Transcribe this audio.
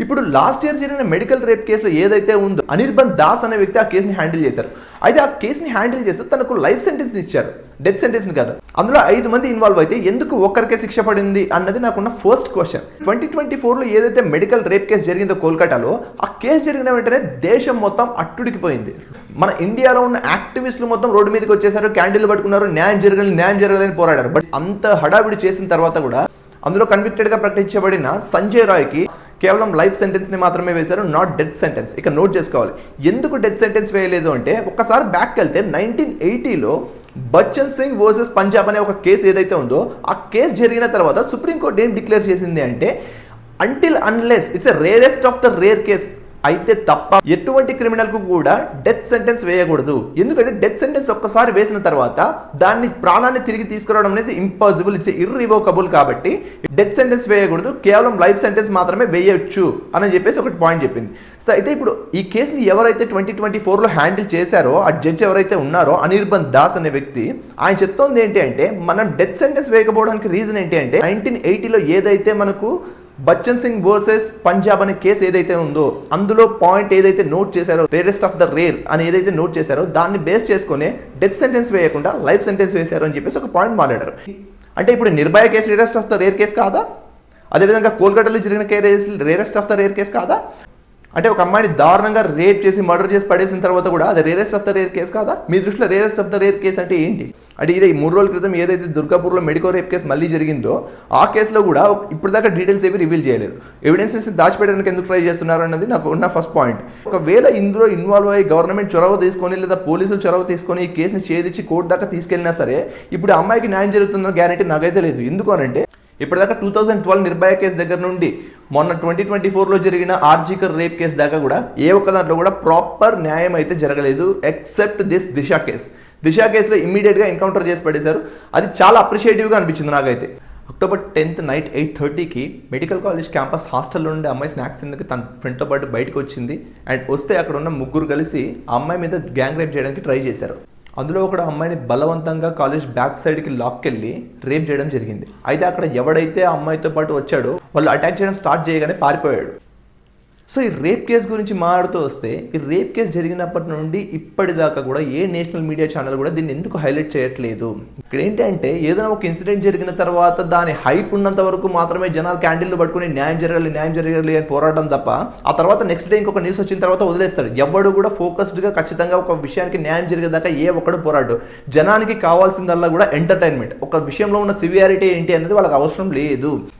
ఇప్పుడు last year జరిగిన medical rape కేసులో ఏదైతే ఉందో అనిర్బన్ దాస్ అనే వ్యక్తి ఆ కేసుని హ్యాండిల్ చేశారు. అయితే ఆ కేసుని హ్యాండిల్ చేస్తే తనకు లైఫ్ సెంటెన్స్ ఇచ్చారు. డెత్ సెంటెన్స్ కాదు. అందులో ఐదు మంది ఇన్వాల్వ్ అయితే ఎందుకు ఒక్కరికే శిక్ష పడింది అన్నది నాకున్న ఫస్ట్ క్వశ్చన్. ట్వంటీ ట్వంటీ ఫోర్లో ఏదైతే మెడికల్ రేప్ కేసు జరిగిందో కోల్కతాలో ఆ కేసు జరిగిన వెంటనే దేశం మొత్తం అట్టుడికిపోయింది. మన ఇండియాలో ఉన్న యాక్టివిస్టులు మొత్తం రోడ్డు మీదకి వచ్చేసారు క్యాండిల్ పట్టుకున్నారు న్యాయం జరగాలి న్యాయం జరగాలని పోరాడారు. బట్ అంత హడావిడి చేసిన తర్వాత కూడా అందులో కన్విక్టెడ్గా ప్రకటించబడిన సంజయ్ రాయ్కి కేవలం లైఫ్ సెంటెన్స్ని మాత్రమే వేశారు నాట్ డెత్ సెంటెన్స్ ఇక నోట్ చేసుకోవాలి. ఎందుకు డెత్ సెంటెన్స్ వేయలేదు అంటే ఒకసారి బ్యాక్ వెళ్తే నైన్టీన్ ఎయిటీలో బచ్చన్ సింగ్ వర్సెస్ పంజాబ్ అనే ఒక కేసు ఏదైతే ఉందో ఆ కేసు జరిగిన తర్వాత సుప్రీంకోర్టు ఏం డిక్లేర్ చేసింది అంటే until unless it's a rarest of the rare case అయితే తప్ప ఎటువంటి క్రిమినల్కు కూడా డెత్ సెంటెన్స్ వేయకూడదు. ఎందుకంటే డెత్ సెంటెన్స్ ఒక్కసారి వేసిన తర్వాత దాన్ని ప్రాణాన్ని తిరిగి తీసుకురావడం అనేది ఇంపాసిబుల్ ఇట్స్ ఇర్రివోకబుల్ కాబట్టి డెత్ సెంటెన్స్ వేయకూడదు కేవలం లైఫ్ సెంటెన్స్ మాత్రమే వేయొచ్చు అని చెప్పేసి ఒకటి పాయింట్ చెప్పింది. సో అయితే ఇప్పుడు ఈ కేసుని ఎవరైతే ట్వంటీ ట్వంటీ ఫోర్లో హ్యాండిల్ చేశారో ఆ జడ్జ్ ఎవరైతే ఉన్నారో అనిర్బన్ దాస్ అనే వ్యక్తి ఆయన చెప్తోంది ఏంటి అంటే మనం డెత్ సెంటెన్స్ వేయకపోవడానికి రీజన్ ఏంటి అంటే నైన్టీన్ ఎయిటీలో ఏదైతే మనకు బచ్చన్ సింగ్ వర్సెస్ పంజాబ్ అనే కేసు ఏదైతే ఉందో అందులో పాయింట్ ఏదైతే నోట్ చేశారో రేరెస్ట్ ఆఫ్ ద రేర్ అని ఏదైతే నోట్ చేశారో దాన్ని బేస్ చేసుకుని డెత్ సెంటెన్స్ వేయకుండా లైఫ్ సెంటెన్స్ వేశారు అని చెప్పేసి ఒక పాయింట్ మాట్లాడారు. అంటే ఇప్పుడు Nirbhaya case rarest of the rare case కాదా? అదేవిధంగా కోల్కతాలో జరిగిన case rarest of the rare case కాదా? అంటే ఒక అమ్మాయిని దారుణంగా రేప్ చేసి మర్డర్ చేసి పడేసిన తర్వాత కూడా అది rarest of the rare case కాదా? మీ దృష్టిలో rarest of the rare case అంటే ఏంటి? అంటే ఇది మూడు రోజుల క్రితం ఏదైతే దుర్గాపూర్లో మెడికల్ రేప్ కేసు మళ్ళీ జరిగిందో ఆ కేసులో కూడా ఇప్పటిదాకా డీటెయిల్స్ ఏవి రివీల్ చేయలేదు. ఎవిడెన్సెస్ దాచిపెట్టడానికి ఎందుకు ట్రై చేస్తున్నారు అన్నది నాకు ఉన్న ఫస్ట్ పాయింట్ ఒకవేళ ఇందులో ఇన్వాల్వ్ అయ్యి గవర్నమెంట్ చొరవ తీసుకొని లేదా పోలీసులు చొరవ తీసుకొని ఈ కేసుని ఛేదించి కోర్టు దాకా తీసుకెళ్ళినా సరే ఇప్పుడు అమ్మాయికి న్యాయం జరుగుతుందన్న గ్యారెంటీ నాకైతే లేదు. ఎందుకు అనంటే ఇప్పటిదాకా two thousand twelve Nirbhaya case దగ్గర నుండి మొన్న ట్వంటీ ట్వంటీ ఫోర్లో జరిగిన ఆర్జికర్ రేప్ కేసు దాకా కూడా ఏ ఒక్క దాంట్లో కూడా ప్రాపర్ న్యాయం అయితే జరగలేదు except this Disha case. Disha కేసులో ఇమ్మీడియట్గా ఎన్కౌంటర్ చేసి పడేశారు. అది చాలా అప్రిషియేటివ్గా అనిపించింది నాకైతే. అక్టోబర్ టెన్త్ నైట్ ఎయిట్ థర్టీకి మెడికల్ కాలేజ్ క్యాంపస్ హాస్టల్లో ఉండే అమ్మాయి స్నాక్స్ తిన్నకి తన ఫ్రెండ్తో పాటు బయటకు వచ్చింది. అండ్ వస్తే అక్కడ ఉన్న ముగ్గురు కలిసి ఆ అమ్మాయి మీద గ్యాంగ్ రేప్ చేయడానికి ట్రై చేశారు. అందులో ఒకడు అమ్మాయిని బలవంతంగా కాలేజ్ బ్యాక్ సైడ్కి లాక్కెళ్ళి రేప్ చేయడం జరిగింది. అయితే అక్కడ ఎవడైతే ఆ అమ్మాయితో పాటు వచ్చాడో వాళ్ళు అటాక్ చేయడం స్టార్ట్ చేయగానే పారిపోయాడు. సో ఈ రేప్ కేసు గురించి మాట్లాడుతూ వస్తే ఈ రేప్ కేసు జరిగినప్పటి నుండి ఇప్పటిదాకా కూడా ఏ నేషనల్ మీడియా ఛానల్ కూడా దీన్ని ఎందుకు హైలైట్ చేయట్లేదు? ఇక్కడ ఏంటంటే ఏదైనా ఒక ఇన్సిడెంట్ జరిగిన తర్వాత దాని హైప్ ఉన్నంత వరకు మాత్రమే జనాలు క్యాండిల్లు పట్టుకుని న్యాయం జరగాలి న్యాయం జరగాలి అని పోరాటం తప్ప ఆ తర్వాత నెక్స్ట్ డే ఇంకొక న్యూస్ వచ్చిన తర్వాత వదిలేస్తాడు. ఎవడు కూడా ఫోకస్డ్గా ఖచ్చితంగా ఒక విషయానికి న్యాయం జరిగేదాకా ఏ ఒక్కడు పోరాడు. జనానికి కావాల్సిందల్లా కూడా ఎంటర్టైన్మెంట్. ఒక విషయంలో ఉన్న సివియారిటీ ఏంటి అనేది వాళ్ళకి అవసరం లేదు.